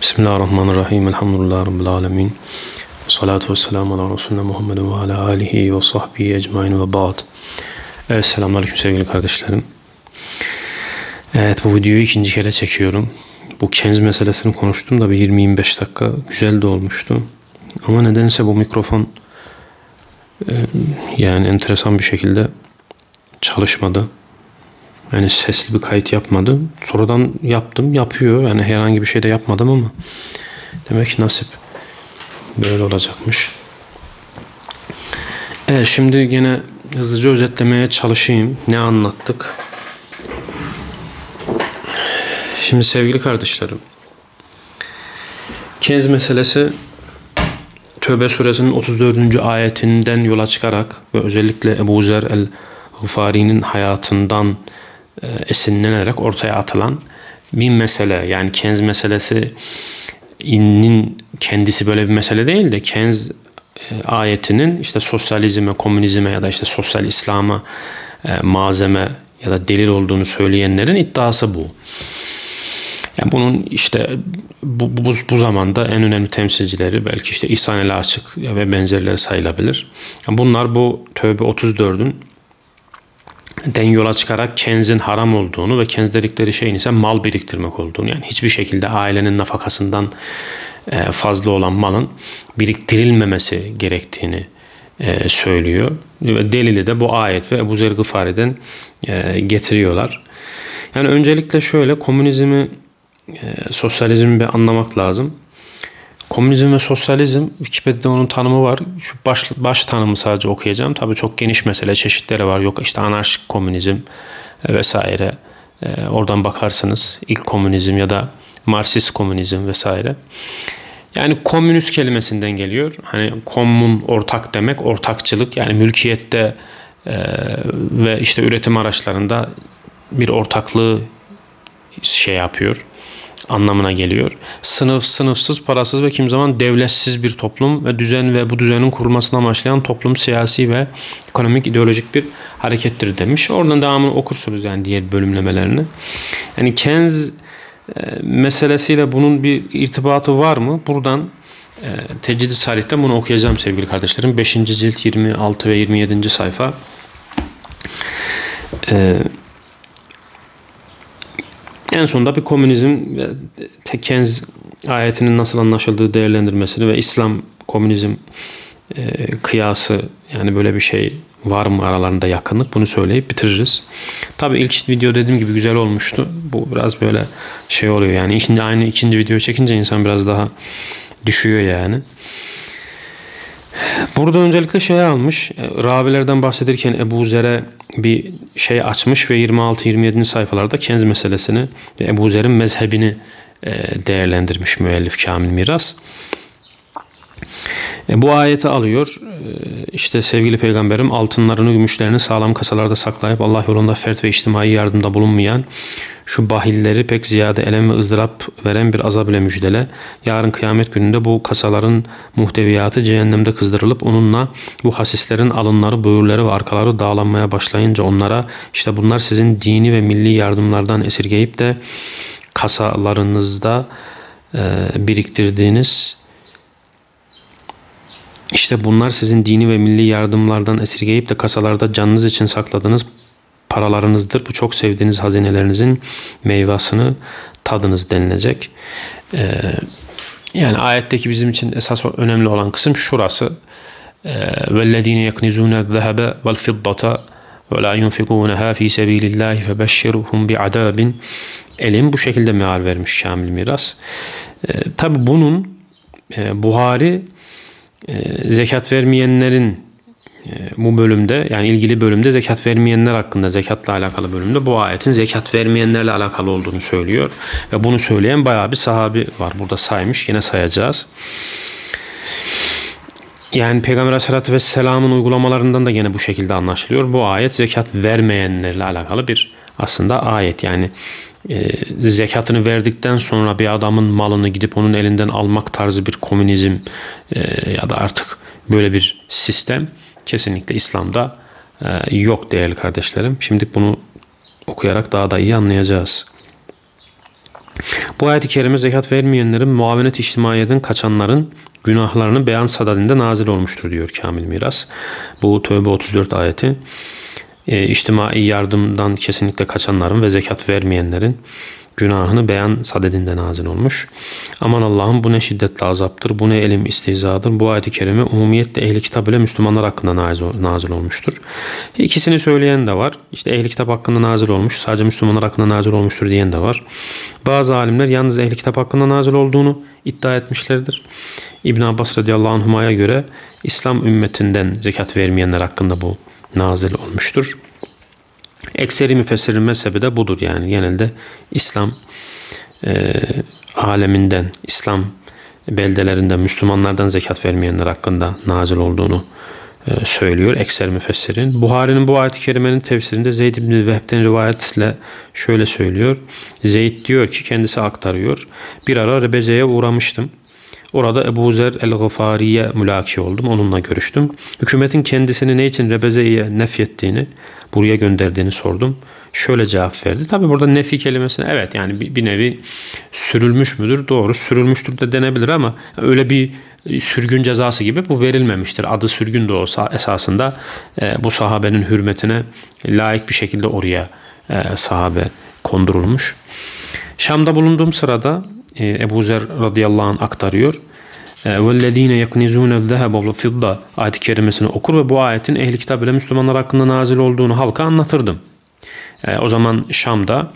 Bismillahirrahmanirrahim. Elhamdülillah Rabbil alemin. Salatu ve selamu ala Resulüne Muhammedin ve ala alihi ve sahbihi ecmain ve ba'd. Evet selamünaleyküm sevgili kardeşlerim. Evet bu videoyu ikinci kere çekiyorum. Bu Kenz meselesini konuştum da bir 20-25 dakika güzel de olmuştu. Ama nedense bu mikrofon e, yani enteresan bir şekilde çalışmadı. Yani sesli bir kayıt yapmadı. Sonradan yaptım, yapıyor. Yani herhangi bir şey de yapmadım ama demek ki nasip böyle olacakmış. Evet şimdi gene hızlıca özetlemeye çalışayım. Ne anlattık? Şimdi sevgili kardeşlerim. Kenz meselesi Tövbe suresinin 34. ayetinden yola çıkarak ve özellikle Ebu Zer el-Gıfari'nin hayatından esinlenerek ortaya atılan bir mesele. Yani kenz meselesi inin kendisi böyle bir mesele değil de kenz e, ayetinin işte sosyalizme, komünizme ya da işte sosyal İslam'a e, malzeme ya da delil olduğunu söyleyenlerin iddiası bu. Yani bunun işte bu, bu, bu zamanda en önemli temsilcileri belki işte İhsan el Açık ve benzerleri sayılabilir. Bunlar bu Tövbe 34'ün den yola çıkarak kenzin haram olduğunu ve kenz dedikleri şeyin ise mal biriktirmek olduğunu yani hiçbir şekilde ailenin nafakasından e, fazla olan malın biriktirilmemesi gerektiğini e, söylüyor. Ve delili de bu ayet ve Ebu Zer Gıfari'den e, getiriyorlar. Yani öncelikle şöyle komünizmi, sosyalizmi bir anlamak lazım. Komünizm ve sosyalizm Wikipedia'da onun tanımı var. Şu baş, baş tanımı sadece okuyacağım. Tabii çok geniş mesele çeşitleri var. Yok işte anarşik komünizm e, vesaire. E, oradan bakarsınız ilk komünizm ya da Marksist komünizm vesaire. Yani komünist kelimesinden geliyor. Hani komün ortak demek, ortakçılık yani mülkiyette e, ve işte üretim araçlarında bir ortaklığı şey yapıyor anlamına geliyor. Sınıf, sınıfsız, parasız ve kim zaman devletsiz bir toplum ve düzen ve bu düzenin kurulmasına amaçlayan toplum siyasi ve ekonomik ideolojik bir harekettir demiş. Oradan devamını okursunuz yani diğer bölümlemelerini. Yani Keynes e, meselesiyle bunun bir irtibatı var mı? Buradan e, Tecrid-i bunu okuyacağım sevgili kardeşlerim. 5. cilt 26 ve 27. sayfa. E, en sonunda bir komünizm ve Tekkenz ayetinin nasıl anlaşıldığı değerlendirmesini ve İslam komünizm e, kıyası yani böyle bir şey var mı aralarında yakınlık bunu söyleyip bitiririz. Tabi ilk video dediğim gibi güzel olmuştu. Bu biraz böyle şey oluyor yani şimdi aynı ikinci video çekince insan biraz daha düşüyor yani. Burada öncelikle şey almış. E, ravilerden bahsedirken Ebu Zer'e bir şey açmış ve 26-27. sayfalarda Kenz meselesini ve Ebu Zer'in mezhebini e, değerlendirmiş müellif Kamil Miras. E, bu ayeti alıyor. E, işte sevgili peygamberim altınlarını, gümüşlerini sağlam kasalarda saklayıp Allah yolunda fert ve içtimai yardımda bulunmayan şu bahilleri pek ziyade elem ve ızdırap veren bir azab ile müjdele. Yarın kıyamet gününde bu kasaların muhteviyatı cehennemde kızdırılıp onunla bu hasislerin alınları, böğürleri ve arkaları dağlanmaya başlayınca onlara işte bunlar sizin dini ve milli yardımlardan esirgeyip de kasalarınızda e, biriktirdiğiniz işte bunlar sizin dini ve milli yardımlardan esirgeyip de kasalarda canınız için sakladığınız paralarınızdır. Bu çok sevdiğiniz hazinelerinizin meyvasını tadınız denilecek. Ee, yani ayetteki bizim için esas önemli olan kısım şurası. وَالَّذ۪ينَ يَكْنِزُونَ الذَّهَبَ وَالْفِضَّةَ وَلَا يُنْفِقُونَهَا ف۪ي سَب۪يلِ اللّٰهِ فَبَشِّرُهُمْ بِعَذَابٍ Elim bu şekilde meal vermiş Şamil Miras. Ee, Tabi bunun e, Buhari e, zekat vermeyenlerin e, bu bölümde yani ilgili bölümde zekat vermeyenler hakkında zekatla alakalı bölümde bu ayetin zekat vermeyenlerle alakalı olduğunu söylüyor. Ve bunu söyleyen bayağı bir sahabi var. Burada saymış. Yine sayacağız. Yani Peygamber Aleyhisselatü Vesselam'ın uygulamalarından da yine bu şekilde anlaşılıyor. Bu ayet zekat vermeyenlerle alakalı bir aslında ayet. Yani e, zekatını verdikten sonra bir adamın malını gidip onun elinden almak tarzı bir komünizm e, ya da artık böyle bir sistem kesinlikle İslam'da e, yok değerli kardeşlerim. Şimdi bunu okuyarak daha da iyi anlayacağız. Bu ayet-i kerime zekat vermeyenlerin muavenet içtimaiyeden kaçanların günahlarını beyan sadadinde nazil olmuştur diyor Kamil Miras. Bu Tövbe 34 ayeti e, içtimai yardımdan kesinlikle kaçanların ve zekat vermeyenlerin günahını beyan sadedinde nazil olmuş. Aman Allah'ım bu ne şiddetli azaptır, bu ne elim istihzadır. Bu ayet-i kerime umumiyetle ehli kitap ile Müslümanlar hakkında nazil, olmuştur. İkisini söyleyen de var. İşte ehli kitap hakkında nazil olmuş, sadece Müslümanlar hakkında nazil olmuştur diyen de var. Bazı alimler yalnız ehli kitap hakkında nazil olduğunu iddia etmişlerdir. İbn Abbas radıyallahu anhuma'ya göre İslam ümmetinden zekat vermeyenler hakkında bu nazil olmuştur. Ekseri müfessirin mezhebi de budur yani genelde İslam e, aleminden, İslam beldelerinden Müslümanlardan zekat vermeyenler hakkında nazil olduğunu e, söylüyor ekser müfessirin. Buhari'nin bu ayet-i kerimenin tefsirinde Zeyd ibn Vehb'den rivayetle şöyle söylüyor. Zeyd diyor ki kendisi aktarıyor. Bir ara Rebeze'ye uğramıştım. Orada Ebu Zer el-Gıfari'ye mülaki oldum. Onunla görüştüm. Hükümetin kendisini ne için Rebeze'ye nefyettiğini, buraya gönderdiğini sordum. Şöyle cevap verdi. Tabi burada nefi kelimesine evet yani bir, nevi sürülmüş müdür? Doğru sürülmüştür de denebilir ama öyle bir sürgün cezası gibi bu verilmemiştir. Adı sürgün de olsa esasında e, bu sahabenin hürmetine layık bir şekilde oraya e, sahabe kondurulmuş. Şam'da bulunduğum sırada e, Ebu Zer radıyallahu anh aktarıyor. وَالَّذ۪ينَ يَكْنِزُونَ الذَّهَبَ وَالْفِضَّةِ ayet-i kerimesini okur ve bu ayetin ehli kitap ile Müslümanlar hakkında nazil olduğunu halka anlatırdım. E, o zaman Şam'da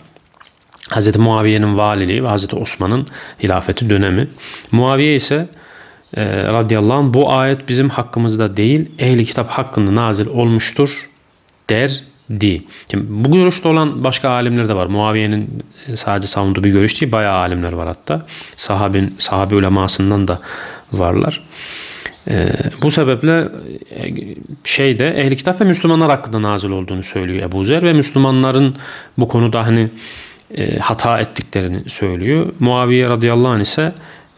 Hz. Muaviye'nin valiliği ve Hz. Osman'ın hilafeti dönemi. Muaviye ise e, radıyallahu anh bu ayet bizim hakkımızda değil ehli kitap hakkında nazil olmuştur derdi. Şimdi bu görüşte olan başka alimler de var. Muaviye'nin sadece savunduğu bir görüş değil. Bayağı alimler var hatta. Sahabin, sahabe ulemasından da varlar. Ee, bu sebeple e, şeyde ehli kitap ve Müslümanlar hakkında nazil olduğunu söylüyor Ebu Zer ve Müslümanların bu konuda hani e, hata ettiklerini söylüyor. Muaviye radıyallahu anh ise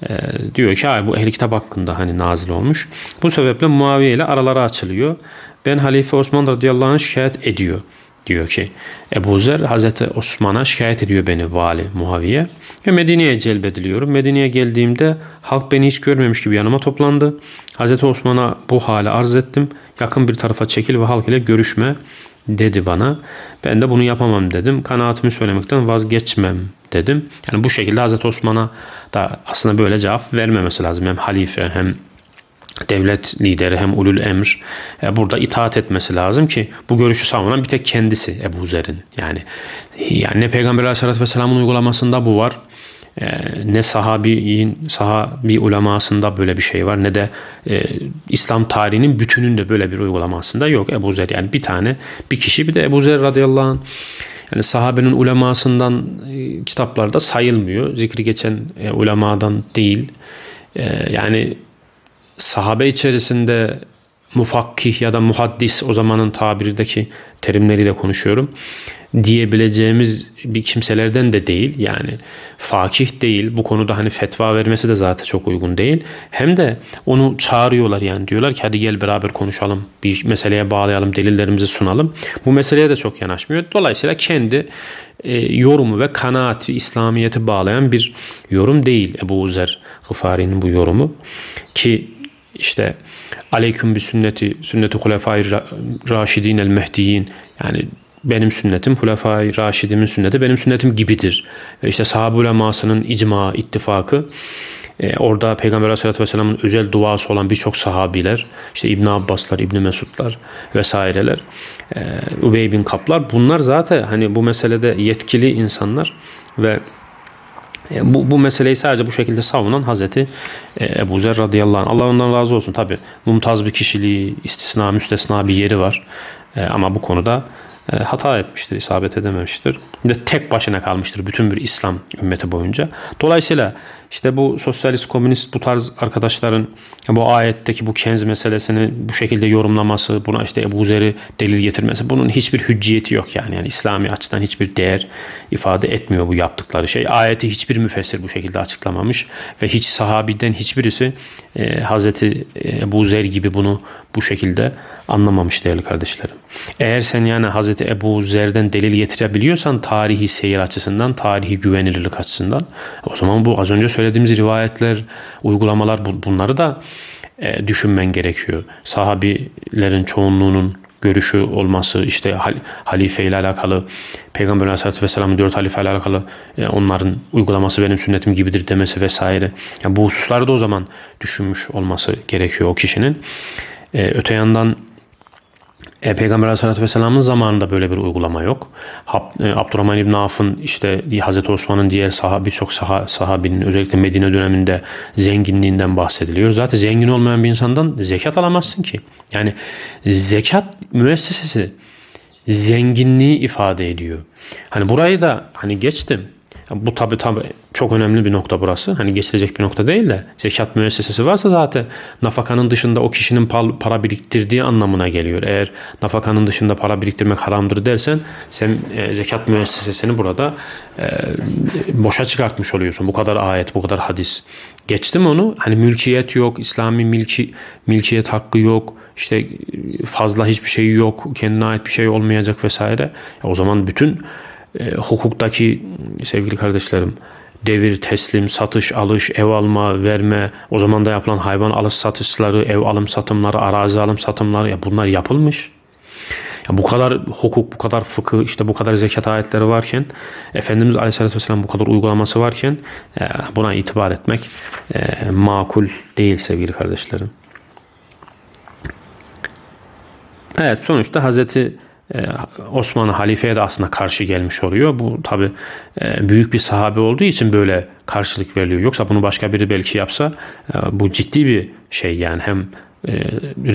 e, diyor ki bu ehli kitap hakkında hani nazil olmuş. Bu sebeple Muaviye ile araları açılıyor. Ben Halife Osman radıyallahu anh şikayet ediyor diyor ki Ebu Zer Hazreti Osman'a şikayet ediyor beni vali Muaviye ve Medine'ye celbediliyorum. Medine'ye geldiğimde halk beni hiç görmemiş gibi yanıma toplandı. Hazreti Osman'a bu hale arz ettim. Yakın bir tarafa çekil ve halk ile görüşme dedi bana. Ben de bunu yapamam dedim. Kanaatimi söylemekten vazgeçmem dedim. Yani bu şekilde Hazreti Osman'a da aslında böyle cevap vermemesi lazım. Hem halife hem devlet lideri hem ulul emr e, burada itaat etmesi lazım ki bu görüşü savunan bir tek kendisi Ebu Zer'in. Yani yani ne Peygamber Aleyhisselatü Vesselam'ın uygulamasında bu var. E, ne sahabiyin sahabi ulemasında böyle bir şey var ne de e, İslam tarihinin bütününde böyle bir uygulamasında yok Ebu Zer yani bir tane bir kişi bir de Ebu Zer radıyallahu anh yani sahabenin ulemasından e, kitaplarda sayılmıyor. Zikri geçen e, ulemadan değil. E, yani sahabe içerisinde mufakkih ya da muhaddis o zamanın tabirindeki terimleriyle konuşuyorum diyebileceğimiz bir kimselerden de değil. Yani fakih değil. Bu konuda hani fetva vermesi de zaten çok uygun değil. Hem de onu çağırıyorlar yani diyorlar ki hadi gel beraber konuşalım. Bir meseleye bağlayalım, delillerimizi sunalım. Bu meseleye de çok yanaşmıyor. Dolayısıyla kendi e, yorumu ve kanaati, İslamiyet'i bağlayan bir yorum değil Ebu Uzer Gıfari'nin bu yorumu. Ki işte aleyküm bir sünneti, sünneti hulefai raşidin el mehdiyin yani benim sünnetim Hulefai Raşidimin sünneti benim sünnetim gibidir. Ve işte sahabe ulemasının icma, ittifakı e, orada Peygamber Aleyhisselatü Vesselam'ın özel duası olan birçok sahabiler, işte İbn Abbaslar, İbn Mesudlar vesaireler, e, Ubey bin Kaplar bunlar zaten hani bu meselede yetkili insanlar ve e, bu, bu meseleyi sadece bu şekilde savunan Hazreti e, Ebu Zer radıyallahu anh. Allah ondan razı olsun. Tabi mumtaz bir kişiliği, istisna, müstesna bir yeri var. E, ama bu konuda e, hata etmiştir, isabet edememiştir. Bir de tek başına kalmıştır bütün bir İslam ümmeti boyunca. Dolayısıyla işte bu sosyalist komünist bu tarz arkadaşların bu ayetteki bu kenz meselesini bu şekilde yorumlaması, buna işte Ebu Zer'i delil getirmesi bunun hiçbir hücciyeti yok yani. yani İslami açıdan hiçbir değer ifade etmiyor bu yaptıkları şey. Ayeti hiçbir müfessir bu şekilde açıklamamış ve hiç sahabiden hiçbirisi e, Hazreti Ebu Zer gibi bunu bu şekilde anlamamış değerli kardeşlerim. Eğer sen yani Hazreti Ebu Zer'den delil getirebiliyorsan tarihi seyir açısından, tarihi güvenilirlik açısından o zaman bu az önce söylediğimiz rivayetler, uygulamalar bunları da e, düşünmen gerekiyor. Sahabilerin çoğunluğunun görüşü olması, işte hal, halife ile alakalı, Peygamber Aleyhisselatü Vesselam'ın dört halife ile alakalı e, onların uygulaması benim sünnetim gibidir demesi vesaire. Yani bu hususları da o zaman düşünmüş olması gerekiyor o kişinin. E, öte yandan e, Peygamber Aleyhisselatü Vesselam'ın zamanında böyle bir uygulama yok. Hab, e, Abdurrahman İbn Avf'ın işte Hazreti Osman'ın diğer sahabi birçok saha, sahabinin özellikle Medine döneminde zenginliğinden bahsediliyor. Zaten zengin olmayan bir insandan zekat alamazsın ki. Yani zekat müessesesi zenginliği ifade ediyor. Hani burayı da hani geçtim. Bu tabi tabi çok önemli bir nokta burası. Hani geçilecek bir nokta değil de zekat müessesesi varsa zaten nafakanın dışında o kişinin para biriktirdiği anlamına geliyor. Eğer nafakanın dışında para biriktirmek haramdır dersen sen e, zekat müessesesini burada e, boşa çıkartmış oluyorsun. Bu kadar ayet, bu kadar hadis. Geçtim onu. Hani mülkiyet yok, İslami milki, milkiyet hakkı yok. işte fazla hiçbir şey yok, kendine ait bir şey olmayacak vesaire. O zaman bütün e, hukuktaki sevgili kardeşlerim devir, teslim, satış, alış, ev alma, verme, o zaman da yapılan hayvan alış satışları, ev alım satımları, arazi alım satımları ya bunlar yapılmış. Ya bu kadar hukuk, bu kadar fıkıh, işte bu kadar zekat ayetleri varken, Efendimiz Aleyhisselatü Vesselam bu kadar uygulaması varken e, buna itibar etmek e, makul değil sevgili kardeşlerim. Evet sonuçta Hazreti Osmanlı halifeye de aslında karşı gelmiş oluyor. Bu tabi e, büyük bir sahabe olduğu için böyle karşılık veriliyor. Yoksa bunu başka biri belki yapsa e, bu ciddi bir şey yani hem e,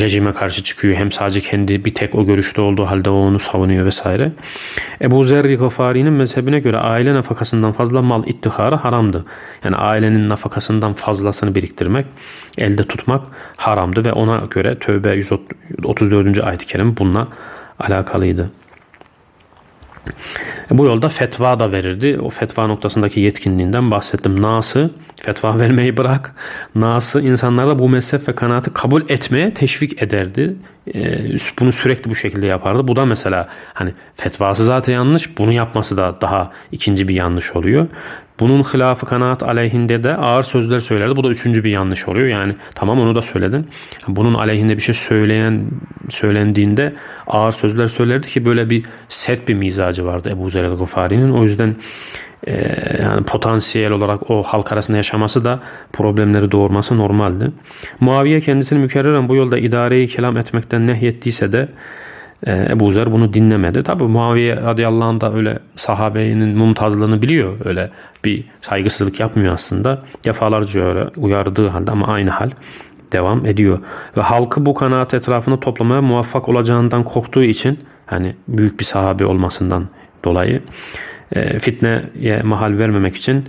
rejime karşı çıkıyor hem sadece kendi bir tek o görüşte olduğu halde o onu savunuyor vesaire. Ebu Zerri Gıfari'nin mezhebine göre aile nafakasından fazla mal ittiharı haramdı. Yani ailenin nafakasından fazlasını biriktirmek, elde tutmak haramdı ve ona göre Tövbe 134. ayet-i kerim bununla alakalıydı. Bu yolda fetva da verirdi. O fetva noktasındaki yetkinliğinden bahsettim. Nas'ı fetva vermeyi bırak. Nas'ı insanlara bu mezhep ve kanaatı kabul etmeye teşvik ederdi. Ee, bunu sürekli bu şekilde yapardı. Bu da mesela hani fetvası zaten yanlış. Bunu yapması da daha ikinci bir yanlış oluyor. Bunun hilafı kanaat aleyhinde de ağır sözler söylerdi. Bu da üçüncü bir yanlış oluyor. Yani tamam onu da söyledin. Bunun aleyhinde bir şey söyleyen söylendiğinde ağır sözler söylerdi ki böyle bir sert bir mizacı vardı Ebu Zer el-Gıfari'nin. O yüzden e, yani potansiyel olarak o halk arasında yaşaması da problemleri doğurması normaldi. Muaviye kendisini mükerreren bu yolda idareyi kelam etmekten nehyettiyse de e, Ebu Zer bunu dinlemedi. Tabi Muaviye radıyallahu anh da öyle sahabenin mumtazlığını biliyor. Öyle bir saygısızlık yapmıyor aslında. Defalarca öyle uyardığı halde ama aynı hal devam ediyor. Ve halkı bu kanaat etrafında toplamaya muvaffak olacağından korktuğu için hani büyük bir sahabe olmasından dolayı fitneye mahal vermemek için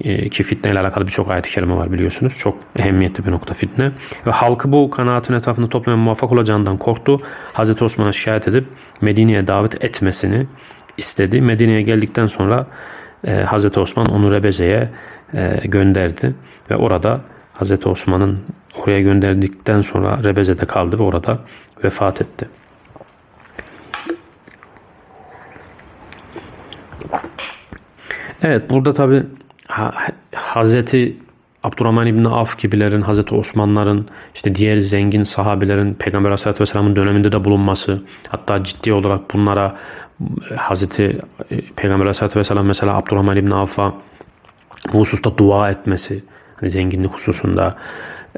e, ki fitne ile alakalı birçok ayet-i kerime var biliyorsunuz. Çok ehemmiyetli bir nokta fitne. Ve halkı bu kanaatin etrafında toplamaya muvaffak olacağından korktu. Hazreti Osman'a şikayet edip Medine'ye davet etmesini istedi. Medine'ye geldikten sonra e, Hazreti Osman onu Rebeze'ye e, gönderdi. Ve orada Hazreti Osman'ın oraya gönderdikten sonra Rebeze'de kaldı ve orada vefat etti. Evet burada tabi Hazreti Abdurrahman İbni Af gibilerin, Hazreti Osmanların, işte diğer zengin sahabelerin Peygamber Aleyhisselatü Vesselam'ın döneminde de bulunması, hatta ciddi olarak bunlara Hazreti e, Peygamber Aleyhisselatü Vesselam mesela Abdurrahman İbni Af'a bu hususta dua etmesi, hani zenginlik hususunda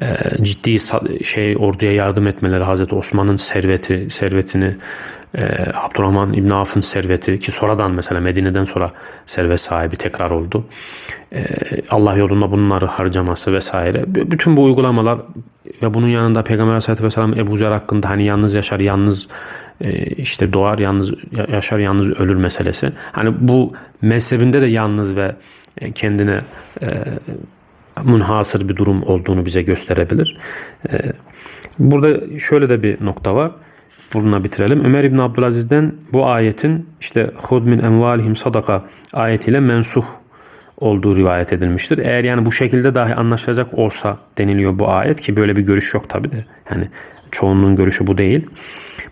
e, ciddi şey orduya yardım etmeleri Hazreti Osman'ın serveti servetini e, Abdurrahman İbn Avf'ın serveti ki sonradan mesela Medine'den sonra servet sahibi tekrar oldu. E, Allah yolunda bunları harcaması vesaire. Bütün bu uygulamalar ve bunun yanında Peygamber Aleyhisselatü Vesselam Ebu Zer hakkında hani yalnız yaşar, yalnız e, işte doğar, yalnız yaşar, yalnız ölür meselesi. Hani bu mezhebinde de yalnız ve kendine münhasır bir durum olduğunu bize gösterebilir. Ee, burada şöyle de bir nokta var. Bununla bitirelim. Ömer İbn Abdülaziz'den bu ayetin işte hud min envalihim sadaka ayetiyle mensuh olduğu rivayet edilmiştir. Eğer yani bu şekilde dahi anlaşılacak olsa deniliyor bu ayet ki böyle bir görüş yok tabi de. Yani çoğunluğun görüşü bu değil.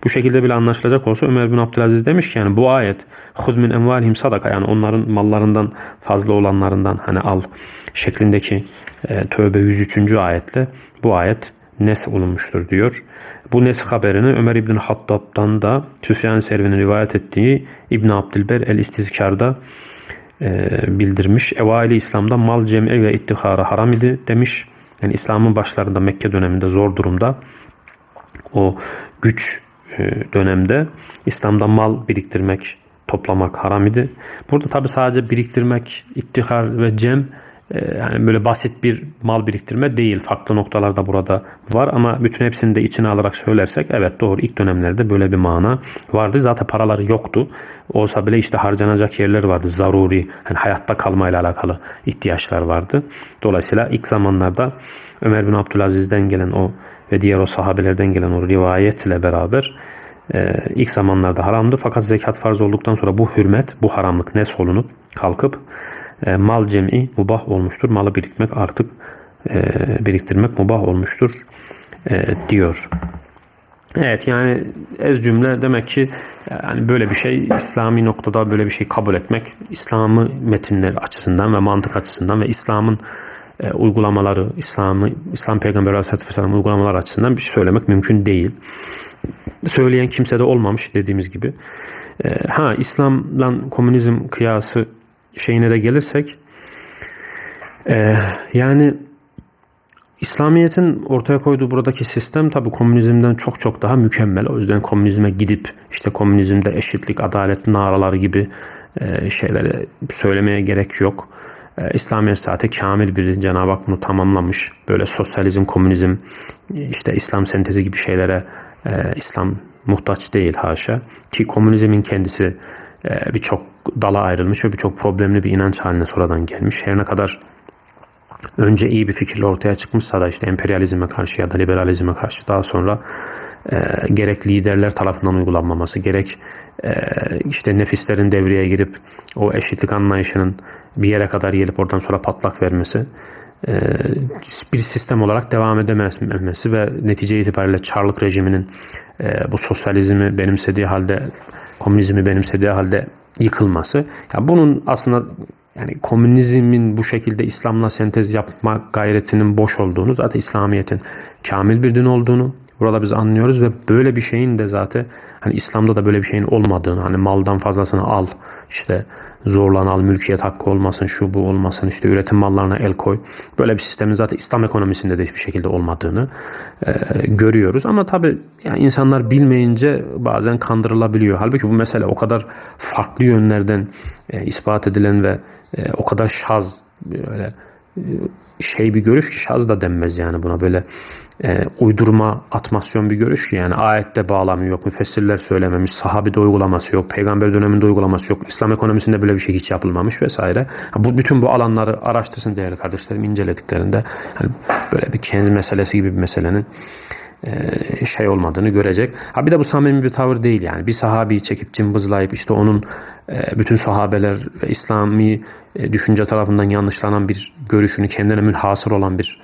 Bu şekilde bile anlaşılacak olsa Ömer bin Abdülaziz demiş ki yani bu ayet hud min envalihim sadaka yani onların mallarından fazla olanlarından hani al şeklindeki e, Tövbe 103. ayetle bu ayet nes olunmuştur diyor. Bu nes haberini Ömer İbn Hattab'dan da Süfyan Servi'nin rivayet ettiği İbn Abdülber el-İstizkar'da e, bildirmiş. Evaili İslam'da mal cem'i ve ittihara haram idi demiş. Yani İslam'ın başlarında Mekke döneminde zor durumda o güç e, dönemde İslam'da mal biriktirmek, toplamak haram idi. Burada tabi sadece biriktirmek, ittihar ve cem yani böyle basit bir mal biriktirme değil. Farklı noktalarda burada var ama bütün hepsini de içine alarak söylersek evet doğru ilk dönemlerde böyle bir mana vardı. Zaten paraları yoktu. Olsa bile işte harcanacak yerler vardı. Zaruri, yani hayatta kalmayla alakalı ihtiyaçlar vardı. Dolayısıyla ilk zamanlarda Ömer bin Abdülaziz'den gelen o ve diğer o sahabelerden gelen o rivayetle beraber e, ilk zamanlarda haramdı. Fakat zekat farz olduktan sonra bu hürmet, bu haramlık nes olunup kalkıp e, mal cem'i mubah olmuştur. Malı biriktirmek artık e, biriktirmek mubah olmuştur e, diyor. Evet yani ez cümle demek ki yani böyle bir şey İslami noktada böyle bir şey kabul etmek İslam'ı metinler açısından ve mantık açısından ve İslam'ın e, uygulamaları, İslam'ı İslam Peygamberi Aleyhisselatü uygulamaları açısından bir şey söylemek mümkün değil. Söyleyen kimse de olmamış dediğimiz gibi. E, ha İslam'la komünizm kıyası şeyine de gelirsek e, yani İslamiyet'in ortaya koyduğu buradaki sistem tabi komünizmden çok çok daha mükemmel. O yüzden komünizme gidip işte komünizmde eşitlik, adalet naraları gibi e, şeyleri söylemeye gerek yok. E, İslamiyet zaten kamil bir Cenab-ı Hak bunu tamamlamış. Böyle sosyalizm, komünizm, işte İslam sentezi gibi şeylere e, İslam muhtaç değil haşa. Ki komünizmin kendisi e, birçok dala ayrılmış ve birçok problemli bir inanç haline sonradan gelmiş. Her ne kadar önce iyi bir fikirle ortaya çıkmışsa da işte emperyalizme karşı ya da liberalizme karşı daha sonra e, gerek liderler tarafından uygulanmaması, gerek e, işte nefislerin devreye girip o eşitlik anlayışının bir yere kadar gelip oradan sonra patlak vermesi e, bir sistem olarak devam edememesi ve netice itibariyle Çarlık rejiminin e, bu sosyalizmi benimsediği halde komünizmi benimsediği halde yıkılması. Yani bunun aslında yani komünizmin bu şekilde İslam'la sentez yapma gayretinin boş olduğunu, zaten İslamiyet'in kamil bir din olduğunu burada biz anlıyoruz ve böyle bir şeyin de zaten hani İslam'da da böyle bir şeyin olmadığını, hani maldan fazlasını al, işte zorlan al, mülkiyet hakkı olmasın, şu bu olmasın, işte üretim mallarına el koy. Böyle bir sistemin zaten İslam ekonomisinde de hiçbir şekilde olmadığını e, görüyoruz. Ama tabii yani insanlar bilmeyince bazen kandırılabiliyor. Halbuki bu mesele o kadar farklı yönlerden e, ispat edilen ve e, o kadar şaz böyle şey bir görüş ki şaz da denmez yani buna böyle e, uydurma atmasyon bir görüş ki yani ayette bağlamı yok, müfessirler söylememiş, sahabide uygulaması yok, peygamber döneminde uygulaması yok, İslam ekonomisinde böyle bir şey hiç yapılmamış vesaire. Bu bütün bu alanları araştırsın değerli kardeşlerim incelediklerinde yani böyle bir kenz meselesi gibi bir meselenin şey olmadığını görecek. Ha bir de bu samimi bir tavır değil yani. Bir sahabeyi çekip cımbızlayıp işte onun e, bütün sahabeler ve İslami e, düşünce tarafından yanlışlanan bir görüşünü kendine münhasır olan bir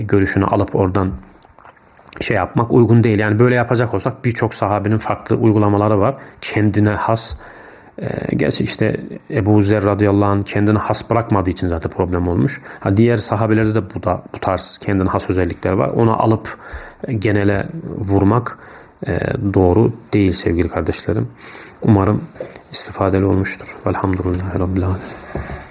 görüşünü alıp oradan şey yapmak uygun değil. Yani böyle yapacak olsak birçok sahabenin farklı uygulamaları var. Kendine has gerçi işte Ebu Zer radıyallahu anh kendini has bırakmadığı için zaten problem olmuş. Ha, diğer sahabelerde de bu da bu tarz kendine has özellikler var. Onu alıp genele vurmak e, doğru değil sevgili kardeşlerim. Umarım istifadeli olmuştur. Velhamdülillahi Rabbil Alemin.